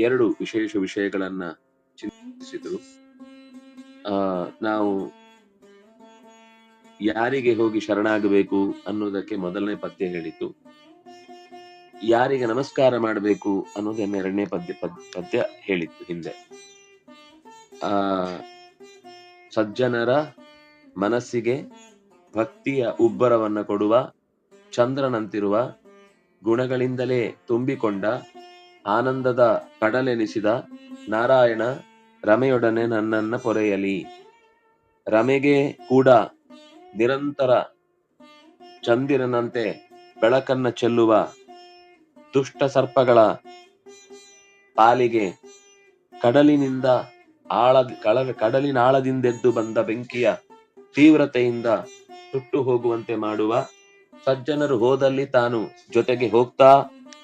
ಎರಡು ವಿಶೇಷ ವಿಷಯಗಳನ್ನ ಚಿಂತಿಸಿದ್ರು. ಆ, ನಾವು ಯಾರಿಗೆ ಹೋಗಿ ಶರಣಾಗಬೇಕು ಅನ್ನೋದಕ್ಕೆ ಮೊದಲನೇ ಪದ್ಯ ಹೇಳಿತು ಯಾರಿಗೆ ನಮಸ್ಕಾರ ಮಾಡಬೇಕು ಅನ್ನೋದನ್ನ ಎರಡನೇ ಪದ್ಯ, ಪದ್- ಪದ್ಯ ಹೇಳಿತ್ತು ಹಿಂದೆ. ಆ, ಸಜ್ಜನರ ಮನಸ್ಸಿಗೆ ಭಕ್ತಿಯ ಉಬ್ಬರವನ್ನ ಕೊಡುವ, ಚಂದ್ರನಂತಿರುವ ಗುಣಗಳಿಂದಲೇ ತುಂಬಿಕೊಂಡ ಆನಂದದ ಕಡಲೆನಿಸಿದ ನಾರಾಯಣ ರಮೆಯೊಡನೆ ನನ್ನನ್ನ ಪೊರೆಯಲಿ. ರಮೆಗೆ ಕೂಡ ನಿರಂತರ ಚಂದಿರನಂತೆ ಬೆಳಕನ್ನ ಚೆಲ್ಲುವ ದುಷ್ಟ ಸರ್ಪಗಳ ಪಾಲಿಗೆ ಕಡಲಿನಿಂದ ಆಳ, ಕಳ, ಕಡಲಿನ ಆಳದಿಂದೆದ್ದು ಬಂದ ಬೆಂಕಿಯ ತೀವ್ರತೆಯಿಂದ ಸುಟ್ಟು ಹೋಗುವಂತೆ ಮಾಡುವ ಸಜ್ಜನರು ಹೋದಲ್ಲಿ ತಾನು ಜೊತೆಗೆ ಹೋಗ್ತಾ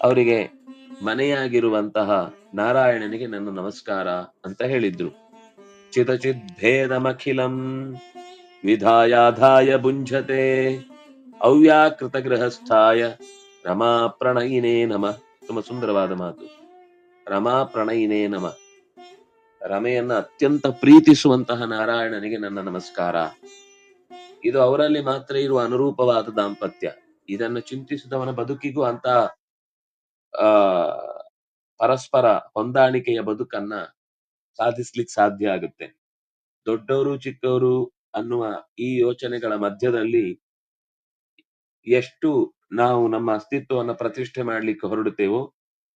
ಅವರಿಗೆ ಮನೆಯಾಗಿರುವಂತಹ ನಾರಾಯಣನಿಗೆ ನನ್ನ ನಮಸ್ಕಾರ ಅಂತ ಹೇಳಿದ್ರು. ಚಿದಚಿದ್ ಭೇದಮಖಿಲಂ ವಿಧಾಯಾಧಾಯ ಭುಂಜತೆ ಅವ್ಯಾಕೃತ ಗೃಹಸ್ಥಾಯ ರಮಾ ಪ್ರಣಯಿನೇ ನಮ. ತುಂಬಾ ಸುಂದರವಾದ ಮಾತು. ರಮಾ ಪ್ರಣಯಿನೇ ನಮ. ರಮೆಯನ್ನ ಅತ್ಯಂತ ಪ್ರೀತಿಸುವಂತಹ ನಾರಾಯಣನಿಗೆ ನನ್ನ ನಮಸ್ಕಾರ. ಇದು ಅವರಲ್ಲಿ ಮಾತ್ರ ಇರುವ ಅನುರೂಪವಾದ ದಾಂಪತ್ಯ. ಇದನ್ನು ಚಿಂತಿಸಿದವನ ಬದುಕಿಗೂ ಅಂತ ಆ, ಪರಸ್ಪರ ಹೊಂದಾಣಿಕೆಯ ಬದುಕನ್ನ ಸಾಧಿಸ್ಲಿಕ್ಕೆ ಸಾಧ್ಯ ಆಗುತ್ತೆ. ದೊಡ್ಡವರು ಚಿಕ್ಕವರು ಅನ್ನುವ ಈ ಯೋಚನೆಗಳ ಮಧ್ಯದಲ್ಲಿ ಎಷ್ಟು ನಾವು ನಮ್ಮ ಅಸ್ತಿತ್ವವನ್ನು ಪ್ರತಿಷ್ಠೆ ಮಾಡಲಿಕ್ಕೆ ಹೊರಡುತ್ತೇವೋ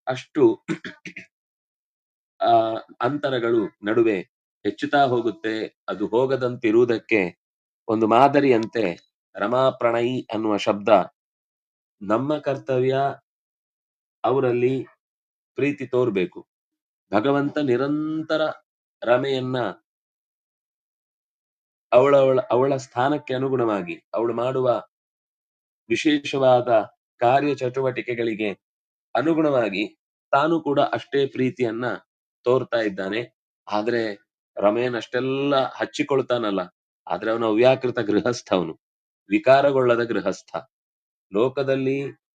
ಅಷ್ಟು ಆ, ಅಂತರಗಳು ನಡುವೆ ಹೆಚ್ಚುತ್ತಾ ಹೋಗುತ್ತೆ. ಅದು ಹೋಗದಂತಿರುವುದಕ್ಕೆ ಒಂದು ಮಾದರಿಯಂತೆ ರಮಾ ಪ್ರಣಯಿ ಅನ್ನುವ ಶಬ್ದ ನಮ್ಮ ಕರ್ತವ್ಯ ಅವರಲ್ಲಿ ಪ್ರೀತಿ ತೋರ್ಬೇಕು. ಭಗವಂತ ನಿರಂತರ ರಮೆಯನ್ನ ಅವಳ ಅವಳ ಸ್ಥಾನಕ್ಕೆ ಅನುಗುಣವಾಗಿ ಅವಳು ಮಾಡುವ ವಿಶೇಷವಾದ ಕಾರ್ಯ ಚಟುವಟಿಕೆಗಳಿಗೆ ಅನುಗುಣವಾಗಿ ತಾನು ಕೂಡ ಅಷ್ಟೇ ಪ್ರೀತಿಯನ್ನ ತೋರ್ತಾ ಇದ್ದಾನೆ. ಆದ್ರೆ ರಮೆಯನ್ನಷ್ಟೆಲ್ಲ ಹಚ್ಚಿಕೊಳ್ತಾನಲ್ಲ. ಆದ್ರೆ ಅವನು ಅವ್ಯಾಕೃತ ಗೃಹಸ್ಥ ಅವನು. ವಿಕಾರಗೊಳ್ಳದ ಗೃಹಸ್ಥ. ಲೋಕದಲ್ಲಿ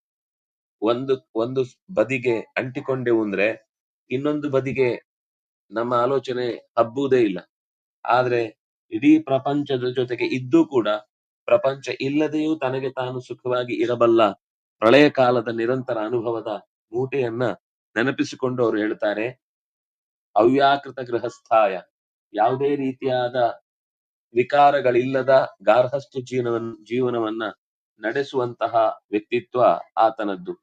ಒಂದು ಒಂದು ಬದಿಗೆ ಅಂಟಿಕೊಂಡೆವು ಅಂದ್ರೆ ಇನ್ನೊಂದು ಬದಿಗೆ ನಮ್ಮ ಆಲೋಚನೆ ಹಬ್ಬುವುದೇ ಇಲ್ಲ. ಆದ್ರೆ ಇಡೀ ಪ್ರಪಂಚದ ಜೊತೆಗೆ ಇದ್ದೂ ಕೂಡ ಪ್ರಪಂಚ ಇಲ್ಲದೆಯೂ ತನಗೆ ತಾನು ಸುಖವಾಗಿ ಇರಬಲ್ಲ ಪ್ರಳಯ ಕಾಲದ ನಿರಂತರ ಅನುಭವದ ಮೂಟೆಯನ್ನ ನೆನಪಿಸಿಕೊಂಡು ಅವರು ಹೇಳ್ತಾರೆ, ಅವ್ಯಾಕೃತ ಗೃಹಸ್ಥಾಯ, ಯಾವುದೇ ರೀತಿಯಾದ ವಿಕಾರಗಳಿಲ್ಲದ ಗಾರ್ಹಸ್ಥ ಜೀವನವನ್ನ ಜೀವನವನ್ನ ನಡೆಸುವಂತಹ ವ್ಯಕ್ತಿತ್ವ ಆತನದ್ದು.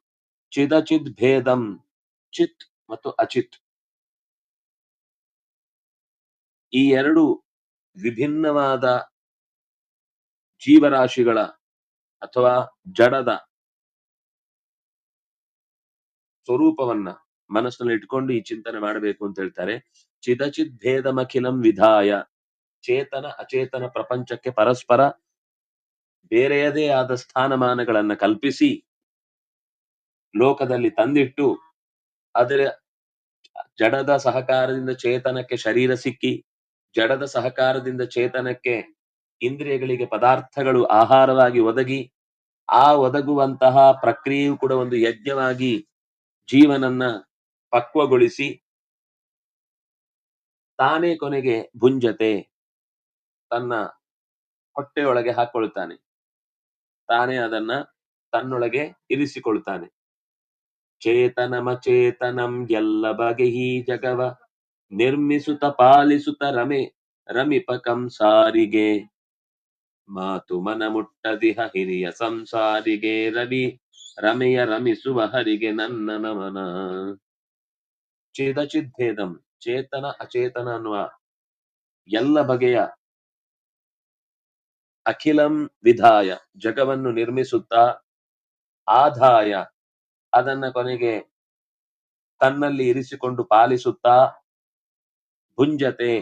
ಚಿದಚಿದ್ ಭೇದಂ, ಚಿತ್ ಮತ್ತು ಅಚಿತ್. ಈ ಎರಡು ವಿಭಿನ್ನವಾದ ಜೀವರಾಶಿಗಳ ಅಥವಾ ಜಡದ ಸ್ವರೂಪವನ್ನ ಮನಸ್ಸಿನಲ್ಲಿ ಇಟ್ಕೊಂಡು ಈ ಚಿಂತನೆ ಮಾಡಬೇಕು ಅಂತ ಹೇಳ್ತಾರೆ. ಚಿದಚಿದ್ ಭೇದಮಖಿಲಂ ವಿಧಾಯ, ಚೇತನ ಅಚೇತನ ಪ್ರಪಂಚಕ್ಕೆ ಪರಸ್ಪರ ಬೇರೆಯದೇ ಆದ ಸ್ಥಾನಮಾನಗಳನ್ನ ಕಲ್ಪಿಸಿ ಲೋಕದಲ್ಲಿ ತಂದಿಟ್ಟು ಅದರ ಜಡದ ಸಹಕಾರದಿಂದ ಚೇತನಕ್ಕೆ ಶರೀರ ಸಿಕ್ಕಿ, ಜಡದ ಸಹಕಾರದಿಂದ ಚೇತನಕ್ಕೆ ಇಂದ್ರಿಯಗಳಿಗೆ ಪದಾರ್ಥಗಳು ಆಹಾರವಾಗಿ ಒದಗಿ, ಆ ಒದಗುವಂತಹ ಪ್ರಕ್ರಿಯೆಯು ಕೂಡ ಒಂದು ಯಜ್ಞವಾಗಿ ಜೀವನನ್ನ ಪಕ್ವಗೊಳಿಸಿ ತಾನೇ ಕೊನೆಗೆ ಭುಂಜತೆ ತನ್ನ ಹೊಟ್ಟೆಯೊಳಗೆ ಹಾಕೊಳ್ತಾನೆ. ತಾನೇ ಅದನ್ನ ತನ್ನೊಳಗೆ ಇರಿಸಿಕೊಳ್ತಾನೆ. ಚೇತನಮಚೇತನಂ ಎಲ್ಲ ಬಗೆಹಿ ಜಗವ. ನಿರ್ಮಿಸುತ್ತ ಪಾಲಿಸುತ್ತ ರಮೆ, ರಮಿಪಕಂ ಕಂಸಾರಿಗೆ ಮಾತು ಮನ ಮುಟ್ಟದಿಹ ಹಿರಿಯ ಸಂಸಾರಿಗೆ ರವಿ, ರಮೆಯ ರಮಿಸುವ ಹರಿಗೆ ನನ್ನ ನಮನ. ಚಿದಚಿದ್ಭೇದಂ ಚೇತನ ಅಚೇತನ ಅನ್ನುವ ಎಲ್ಲ ಬಗೆಯ ಅಖಿಲಂ ವಿಧಾಯ ಜಗವನ್ನು ನಿರ್ಮಿಸುತ್ತಾ, ಆದಾಯ ಅದನ್ನ ಕೊನೆಗೆ ತನ್ನಲ್ಲಿ ಇರಿಸಿಕೊಂಡು ಪಾಲಿಸುತ್ತಾ ಭುಂಜತೆ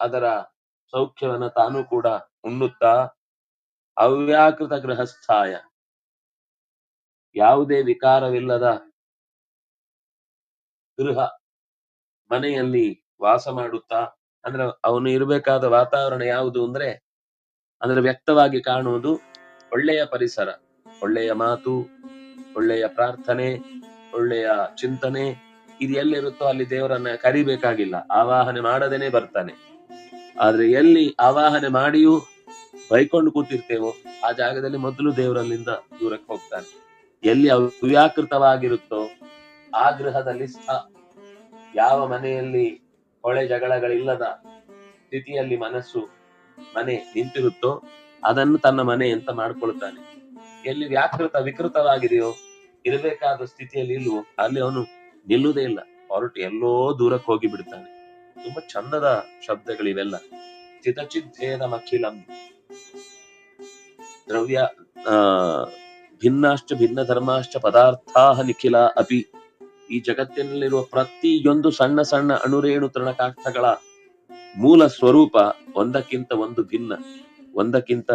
ಅದರ ಸೌಖ್ಯವನ್ನ ತಾನು ಕೂಡ ಉಣ್ಣುತ್ತಾ ಅವ್ಯಾಕೃತ ಗೃಹಸ್ಥಾಯ. ಯಾವುದೇ ವಿಕಾರವಿಲ್ಲದ ಗೃಹ ಮನೆಯಲ್ಲಿ ವಾಸ ಮಾಡುತ್ತಾ, ಅಂದ್ರೆ ಅವನು ಇರಬೇಕಾದ ವಾತಾವರಣ ಯಾವುದು ಅಂದ್ರೆ ಅಂದ್ರೆ ವ್ಯಕ್ತವಾಗಿ ಕಾಣುವುದು ಒಳ್ಳೆಯ ಪರಿಸರ, ಒಳ್ಳೆಯ ಮಾತು ಒಳ್ಳೆಯ ಪ್ರಾರ್ಥನೆ, ಒಳ್ಳೆಯ ಚಿಂತನೆ ಇದು ಎಲ್ಲಿರುತ್ತೋ ಅಲ್ಲಿ ದೇವರನ್ನ ಕರಿಬೇಕಾಗಿಲ್ಲ. ಆವಾಹನೆ ಮಾಡದೇನೆ ಬರ್ತಾನೆ. ಆದ್ರೆ ಎಲ್ಲಿ ಆವಾಹನೆ ಮಾಡಿಯೂ ಬೈಕೊಂಡು ಕೂತಿರ್ತೇವೋ ಆ ಜಾಗದಲ್ಲಿ ಮೊದಲು ದೇವರಲ್ಲಿಂದ ದೂರಕ್ಕೆ ಹೋಗ್ತಾನೆ. ಎಲ್ಲಿ ಅವ್ಯಾಕೃತವಾಗಿರುತ್ತೋ ಆ ಗೃಹದಲ್ಲಿ ಸಹ ಯಾವ ಮನೆಯಲ್ಲಿ ಹೊಳೆ ಜಗಳಗಳಿಲ್ಲದ ಸ್ಥಿತಿಯಲ್ಲಿ ಮನಸ್ಸು ಮನೆ ನಿಂತಿರುತ್ತೋ ಅದನ್ನು ತನ್ನ ಮನೆ ಅಂತ ಮಾಡ್ಕೊಳ್ತಾನೆ. ಎಲ್ಲಿ ವ್ಯಾಕೃತ ವಿಕೃತವಾಗಿದೆಯೋ ಇರಬೇಕಾದ ಸ್ಥಿತಿಯಲ್ಲಿ ಇಲ್ವೋ, ಅಲ್ಲಿ ಅವನು ನಿಲ್ಲುವುದೇ ಇಲ್ಲ. ಹೊರಟು ಎಲ್ಲೋ ದೂರಕ್ಕೆ ಹೋಗಿ ಬಿಡ್ತಾನೆ. ತುಂಬಾ ಚಂದದ ಶಬ್ದಗಳಿವೆಲ್ಲ. ಚಿತಚಿತ್ತೇನ ಮಖಿಲಂ. ದ್ರವ್ಯ, ಆ, ಭಿನ್ನಾಶ್ಚ ಭಿನ್ನ ಧರ್ಮಾಶ್ಚ ಪದಾರ್ಥಾ ನಿಖಿಲ ಅಪಿ. ಈ ಜಗತ್ತಿನಲ್ಲಿರುವ ಪ್ರತಿಯೊಂದು ಸಣ್ಣ ಸಣ್ಣ ಅಣುರೇಣು ತೃಣಕಾಷ್ಠಗಳ ಮೂಲ ಸ್ವರೂಪ ಒಂದಕ್ಕಿಂತ ಒಂದು ಭಿನ್ನ. ಒಂದಕ್ಕಿಂತ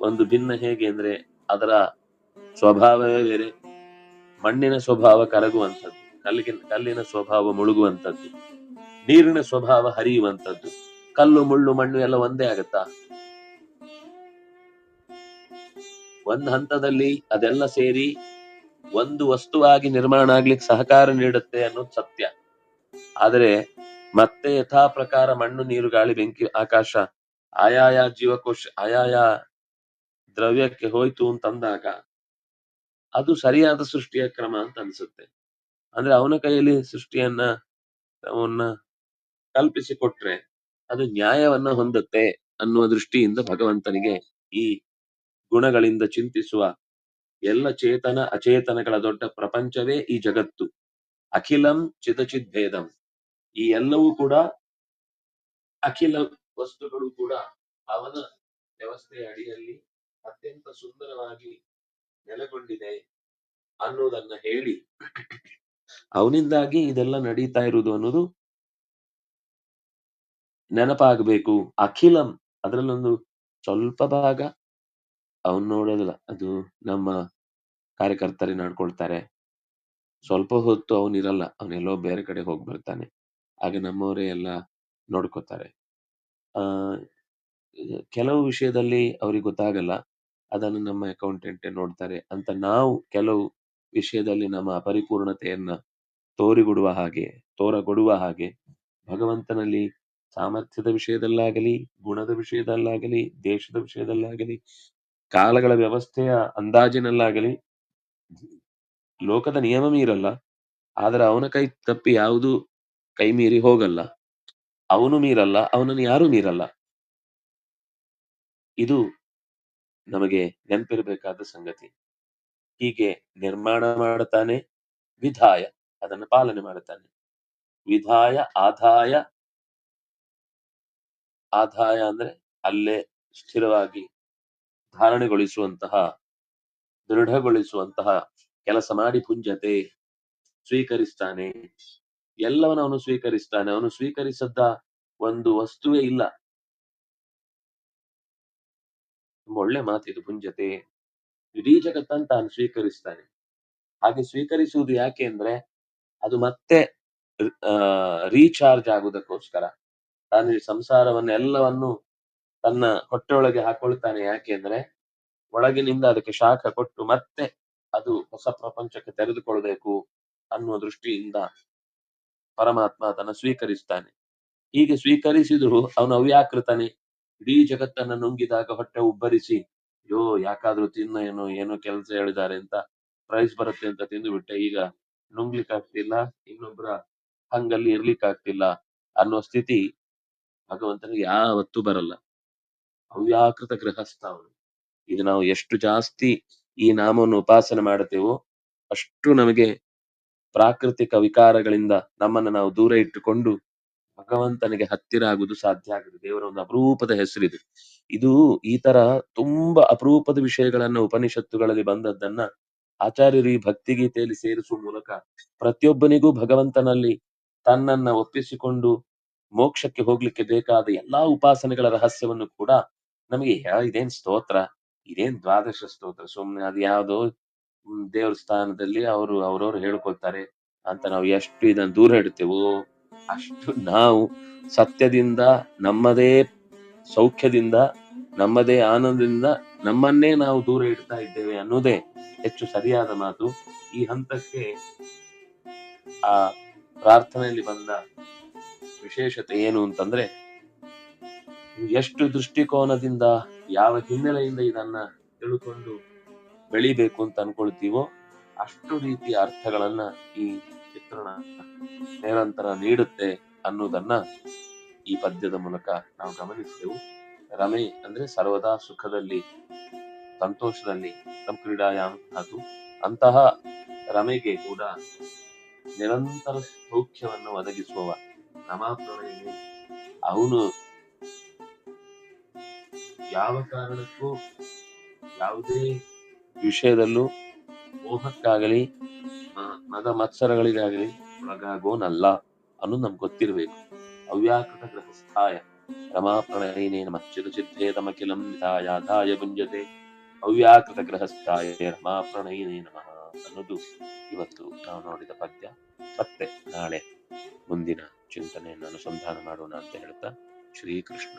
ಒಂದು ಭಿನ್ನ ಹೇಗೆ ಅಂದ್ರೆ ಅದರ ಸ್ವಭಾವವೇ ಬೇರೆ. ಮಣ್ಣಿನ ಸ್ವಭಾವ ಕರಗುವಂಥದ್ದು, ಕಲ್ಲಿನ ಕಲ್ಲಿನ ಸ್ವಭಾವ ಮುಳುಗುವಂಥದ್ದು, ನೀರಿನ ಸ್ವಭಾವ ಹರಿಯುವಂಥದ್ದು, ಕಲ್ಲು, ಮುಳ್ಳು, ಮಣ್ಣು ಎಲ್ಲ ಒಂದೇ ಆಗತ್ತಾ? ಒಂದ್ ಹಂತದಲ್ಲಿ ಅದೆಲ್ಲ ಸೇರಿ ಒಂದು ವಸ್ತುವಾಗಿ ನಿರ್ಮಾಣ ಆಗ್ಲಿಕ್ಕೆ ಸಹಕಾರ ನೀಡುತ್ತೆ ಅನ್ನೋದು ಸತ್ಯ. ಆದರೆ ಮತ್ತೆ ಯಥಾ ಪ್ರಕಾರ ಮಣ್ಣು, ನೀರು, ಗಾಳಿ, ಬೆಂಕಿ, ಆಕಾಶ, ಆಯಾಯ ಜೀವಕೋಶ, ಆಯಾಯ ದ್ರವ್ಯಕ್ಕೆ ಹೋಯ್ತು ಅಂತಂದಾಗ ಅದು ಸರಿಯಾದ ಸೃಷ್ಟಿಯ ಕ್ರಮ ಅಂತ ಅನ್ಸುತ್ತೆ. ಅಂದ್ರೆ ಅವನ ಕೈಯಲ್ಲಿ ಸೃಷ್ಟಿಯನ್ನ ಅವನ್ನ ಕಲ್ಪಿಸಿಕೊಟ್ರೆ ಅದು ನ್ಯಾಯವನ್ನ ಹೊಂದುತ್ತೆ ಅನ್ನುವ ದೃಷ್ಟಿಯಿಂದ ಭಗವಂತನಿಗೆ ಈ ಗುಣಗಳಿಂದ ಚಿಂತಿಸುವ ಎಲ್ಲ ಚೇತನ, ಅಚೇತನಗಳ ದೊಡ್ಡ ಪ್ರಪಂಚವೇ ಈ ಜಗತ್ತು. ಅಖಿಲಂ ಚಿತಚಿತ್ ಭೇದಂ ಈ ಎಲ್ಲವೂ ಕೂಡ ಅಖಿಲ ವಸ್ತುಗಳು ಕೂಡ ಅವನ ವ್ಯವಸ್ಥೆಯ ಅಡಿಯಲ್ಲಿ ಅತ್ಯಂತ ಸುಂದರವಾಗಿ ನೆಲೆಗೊಂಡಿದೆ ಅನ್ನೋದನ್ನ ಹೇಳಿ. ಅವನಿಂದಾಗಿ ಇದೆಲ್ಲ ನಡೀತಾ ಇರುವುದು ಅನ್ನೋದು ನೆನಪಾಗಬೇಕು. ಅಖಿಲಂ ಅದರಲ್ಲೊಂದು ಸ್ವಲ್ಪ ಭಾಗ ಅವನ್ ನೋಡೋದಿಲ್ಲ. ಅದು ನಮ್ಮ ಕಾರ್ಯಕರ್ತರೇ ನಡ್ಕೊಳ್ತಾರೆ. ಸ್ವಲ್ಪ ಹೊತ್ತು ಅವನಿರಲ್ಲ ಅವನೆಲ್ಲೋ ಬೇರೆ ಕಡೆ ಹೋಗಿ ಬರ್ತಾನೆ. ಆಗ ನಮ್ಮವರೇ ಎಲ್ಲ ನೋಡ್ಕೋತಾರೆ. ಆ, ಕೆಲವು ವಿಷಯದಲ್ಲಿ ಅವ್ರಿಗೆ ಗೊತ್ತಾಗಲ್ಲ. ಅದನ್ನು ನಮ್ಮ ಅಕೌಂಟೆಂಟ್ ನೋಡ್ತಾರೆ ಅಂತ ನಾವು ಕೆಲವು ವಿಷಯದಲ್ಲಿ ನಮ್ಮ ಅಪರಿಪೂರ್ಣತೆಯನ್ನ ತೋರಿಬಿಡುವ ಹಾಗೆ ತೋರಗೊಡುವ ಹಾಗೆ ಭಗವಂತನಲ್ಲಿ ಸಾಮರ್ಥ್ಯದ ವಿಷಯದಲ್ಲಾಗಲಿ, ಗುಣದ ವಿಷಯದಲ್ಲಾಗಲಿ, ದೇಶದ ವಿಷಯದಲ್ಲಾಗಲಿ, ಕಾಲಗಳ ವ್ಯವಸ್ಥೆಯ ಅಂದಾಜಿನಲ್ಲಾಗಲಿ, ಲೋಕದ ನಿಯಮ ಮೀರಲ್ಲ ಆದ್ರೆ ಅವನ ಕೈ ತಪ್ಪಿ ಯಾವುದು ಕೈ ಮೀರಿ ಹೋಗಲ್ಲ. ಅವನು ಮೀರಲ್ಲ, ಅವನನ್ನು ಯಾರು ಮೀರಲ್ಲ. ಇದು ನಮಗೆ ನೆನಪಿರಬೇಕಾದ ಸಂಗತಿ. ಹೀಗೆ ನಿರ್ಮಾಣ ಮಾಡುತ್ತಾನೆ, ವಿಧಾಯ ಅದನ್ನು ಪಾಲನೆ ಮಾಡುತ್ತಾನೆ. ವಿಧಾಯ ಆದಾಯ ಆದಾಯ ಅಂದ್ರೆ ಅಲ್ಲೇ ಸ್ಥಿರವಾಗಿ ಧಾರಣೆಗೊಳಿಸುವಂತಹ, ದೃಢಗೊಳಿಸುವಂತಹ ಕೆಲಸ ಮಾಡಿ ಪುಂಜತೆ ಸ್ವೀಕರಿಸ್ತಾನೆ. ಎಲ್ಲವನ್ನ ಅವನು ಸ್ವೀಕರಿಸ್ತಾನೆ. ಅವನು ಸ್ವೀಕರಿಸದ್ದ ಒಂದು ವಸ್ತುವೇ ಇಲ್ಲ. ಒಳ್ಳೆ ಮಾತಿದು ಪುಂಜತೆ ಇಡೀ ಜಗತ್ತನ್ನು ತಾನು ಸ್ವೀಕರಿಸ್ತಾನೆ. ಹಾಗೆ ಸ್ವೀಕರಿಸುವುದು ಯಾಕೆ ಅಂದ್ರೆ, ಅದು ಮತ್ತೆ ರೀಚಾರ್ಜ್ ಆಗುವುದಕ್ಕೋಸ್ಕರ. ತಾನು ಈ ಸಂಸಾರವನ್ನ ಎಲ್ಲವನ್ನು ತನ್ನ ಹೊಟ್ಟೆಯೊಳಗೆ ಹಾಕೊಳ್ತಾನೆ. ಯಾಕೆ ಅಂದ್ರೆ, ಒಳಗಿನಿಂದ ಅದಕ್ಕೆ ಶಾಖ ಕೊಟ್ಟು ಮತ್ತೆ ಅದು ಹೊಸ ಪ್ರಪಂಚಕ್ಕೆ ತೆರೆದುಕೊಳ್ಬೇಕು ಅನ್ನುವ ದೃಷ್ಟಿಯಿಂದ ಪರಮಾತ್ಮ ಅದನ್ನು ಸ್ವೀಕರಿಸ್ತಾನೆ. ಹೀಗೆ ಸ್ವೀಕರಿಸಿದ್ರು ಅವನು ಅವ್ಯಾಕೃತನೇ. ಇಡೀ ಜಗತ್ತನ್ನ ನುಂಗಿದಾಗ ಹೊಟ್ಟೆ ಉಬ್ಬರಿಸಿ, ಅಯ್ಯೋ, ಯಾಕಾದ್ರೂ ತಿನ್ನ, ಏನೋ ಏನೋ ಕೆಲಸ ಹೇಳಿದ್ದಾರೆ ಅಂತ ಪ್ರೈಸ್ ಬರುತ್ತೆ ಅಂತ ತಿಂದು ಬಿಟ್ಟೆ ಈಗ ನುಂಗ್ಲಿಕ್ಕೆ ಆಗ್ತಿಲ್ಲ ಇನ್ನೊಬ್ಬರ ಹಂಗಲ್ಲಿ ಇರ್ಲಿಕ್ಕೆ ಆಗ್ತಿಲ್ಲ ಅನ್ನೋ ಸ್ಥಿತಿ ಭಗವಂತನಿಗೆ ಯಾವತ್ತೂ ಬರಲ್ಲ. ಅವ್ಯಾಕೃತ ಗೃಹಸ್ಥ ಅವನು. ಇದು ನಾವು ಎಷ್ಟು ಜಾಸ್ತಿ ಈ ನಾಮವನ್ನು ಉಪಾಸನೆ ಮಾಡುತ್ತೇವೋ ಅಷ್ಟು ನಮಗೆ ಪ್ರಾಕೃತಿಕ ವಿಕಾರಗಳಿಂದ ನಮ್ಮನ್ನು ನಾವು ದೂರ ಇಟ್ಟುಕೊಂಡು ಭಗವಂತನಿಗೆ ಹತ್ತಿರ ಆಗುವುದು ಸಾಧ್ಯ ಆಗುದು. ದೇವರ ಒಂದು ಅಪರೂಪದ ಹೆಸರಿದು. ಇದು ಈ ತರ ತುಂಬಾ ಅಪರೂಪದ ವಿಷಯಗಳನ್ನ ಉಪನಿಷತ್ತುಗಳಲ್ಲಿ ಬಂದದ್ದನ್ನ ಆಚಾರ್ಯರು ಈ ಭಕ್ತಿಗೀತೆಯಲ್ಲಿ ಸೇರಿಸುವ ಮೂಲಕ ಪ್ರತಿಯೊಬ್ಬನಿಗೂ ಭಗವಂತನಲ್ಲಿ ತನ್ನನ್ನ ಒಪ್ಪಿಸಿಕೊಂಡು ಮೋಕ್ಷಕ್ಕೆ ಹೋಗ್ಲಿಕ್ಕೆ ಬೇಕಾದ ಎಲ್ಲಾ ಉಪಾಸನೆಗಳ ರಹಸ್ಯವನ್ನು ಕೂಡ ನಮಗೆ ಇದೇನ್ ಸ್ತೋತ್ರ? ಇದೇನ್ ದ್ವಾದಶ ಸ್ತೋತ್ರ? ಸುಮ್ನೆ ಅದು ಯಾವ್ದೋ ದೇವ್ರ ಸ್ಥಾನದಲ್ಲಿ ಅವರು, ಅವ್ರವ್ರು ಹೇಳ್ಕೊಳ್ತಾರೆ ಅಂತ ನಾವು ಎಷ್ಟು ಇದನ್ನ ದೂರ ಇಡ್ತೇವೋ ಅಷ್ಟು ನಾವು ಸತ್ಯದಿಂದ, ನಮ್ಮದೇ ಸೌಖ್ಯದಿಂದ, ನಮ್ಮದೇ ಆನಂದದಿಂದ ನಮ್ಮನ್ನೇ ನಾವು ದೂರ ಇಡ್ತಾ ಇದ್ದೇವೆ ಅನ್ನೋದೇ ಹೆಚ್ಚು ಸರಿಯಾದ ಮಾತು. ಈ ಹಂತಕ್ಕೆ ಆ ಪ್ರಾರ್ಥನೆಯಲ್ಲಿ ಬಂದ ವಿಶೇಷತೆ ಏನು ಅಂತಂದ್ರೆ, ಎಷ್ಟು ದೃಷ್ಟಿಕೋನದಿಂದ, ಯಾವ ಹಿನ್ನೆಲೆಯಿಂದ ಇದನ್ನ ತಿಳ್ಕೊಂಡು ಬೆಳಿಬೇಕು ಅಂತ ಅನ್ಕೊಳ್ತೀವೋ ಅಷ್ಟು ರೀತಿಯ ಅರ್ಥಗಳನ್ನ ಈ ಚಿತ್ರಣ ನಿರಂತರ ನೀಡುತ್ತೆ ಅನ್ನೋದನ್ನ ಈ ಪದ್ಯದ ಮೂಲಕ ನಾವು ಗಮನಿಸಿದೆವು. ರಮೆ ಅಂದ್ರೆ ಸರ್ವದಾ ಸುಖದಲ್ಲಿ, ಸಂತೋಷದಲ್ಲಿ ನಮ್ಮ ಅಂತಹ ರಮೆಗೆ ಕೂಡ ನಿರಂತರ ಸೌಖ್ಯವನ್ನು ಒದಗಿಸುವವ ರಮಾಪ್ರಣಯಿನಿ ಅವನು ಯಾವ ಕಾರಣಕ್ಕೂ ಯಾವುದೇ ವಿಷಯದಲ್ಲೂ ಮೋಹಕ್ಕಾಗಲಿ ಮದ ಮತ್ಸರಗಳಿಗಾಗಲಿ ಒಳಗಾಗೋನಲ್ಲ ಅನ್ನೋದು ನಮ್ಗೆ ಗೊತ್ತಿರಬೇಕು. ಅವ್ಯಾಕೃತ ಗೃಹಸ್ಥಾಯ ರಮಾಪ್ರಣಯಿನೇನ ಮಚ್ಚಿದ ಸಿದ್ಧೇದಮಖಿಲಂ ಧಾಯ ಭುಂಜತೆ. ಅವ್ಯಾಕೃತ ಗೃಹಸ್ಥಾಯ ರಮಾಪ್ರಣಯಿನೇ ನಮಃ ಅನ್ನೋದು ಇವತ್ತು ನಾವು ನೋಡಿದ ಪದ್ಯ. ಮತ್ತೆ ನಾಳೆ ಮುಂದಿನ ಚಿಂತನೆಯನ್ನು ಅನುಸಂಧಾನ ಮಾಡೋಣ ಅಂತ ಹೇಳ್ತಾ ಶ್ರೀಕೃಷ್ಣ